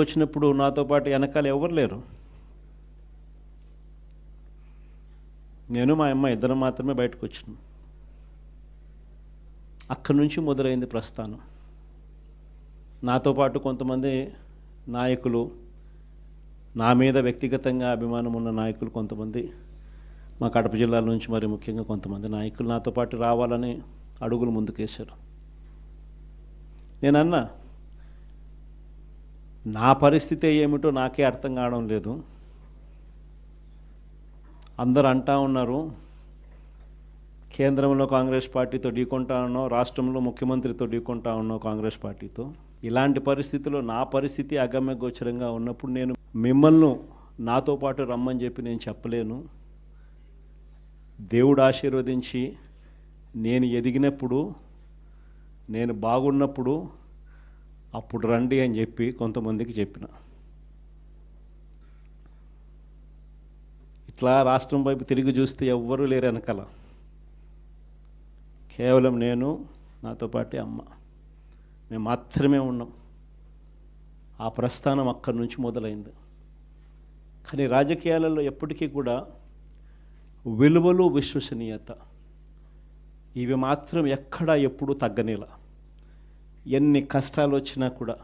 వచ్చినప్పుడు నాతో పాటు వెనకాల ఎవరు లేరు? నేను మా అమ్మ ఇద్దరం మాత్రమే బయటకు వచ్చినాం. అక్కడి నుంచి మొదలైంది ప్రస్థానం. నాతో పాటు కొంతమంది నాయకులు నా మీద వ్యక్తిగతంగా అభిమానం ఉన్న నాయకులు కొంతమంది మా కడప జిల్లాల నుంచి మరి ముఖ్యంగా కొంతమంది నాయకులు నాతో పాటు రావాలని అడుగులు ముందుకేశారు. నేను నా పరిస్థితి ఏమిటో నాకే అర్థం కావడం లేదు. అందరు అంటా ఉన్నారు కేంద్రంలో కాంగ్రెస్ పార్టీతో ఢీకొంటా ఉన్నావు రాష్ట్రంలో ముఖ్యమంత్రితో ఢీకొంటా ఉన్నావు కాంగ్రెస్ పార్టీతో. ఇలాంటి పరిస్థితిలో నా పరిస్థితి అగమ్య గోచరంగా ఉన్నప్పుడు నేను మిమ్మల్ని నాతో పాటు రమ్మని చెప్పి నేను చెప్పలేను. దేవుడు ఆశీర్వదించి నేను ఎదిగినప్పుడు నేను బాగున్నప్పుడు అప్పుడు రండి అని చెప్పి కొంతమందికి చెప్పిన. ఇట్లా రాష్ట్రం వైపు తిరిగి చూస్తే ఎవ్వరూ లేరు వెనకాల. కేవలం నేను నాతో పాటే అమ్మ. మేము మాత్రమే ఉన్నాం. ఆ ప్రస్థానం అక్కడి నుంచి మొదలైంది. కానీ రాజకీయాలలో ఎప్పటికీ కూడా విలువలు విశ్వసనీయత. ఇవి మాత్రం ఎక్కడా ఎప్పుడూ తగ్గనేలా. ఎన్ని కష్టాలు వచ్చినా కూడా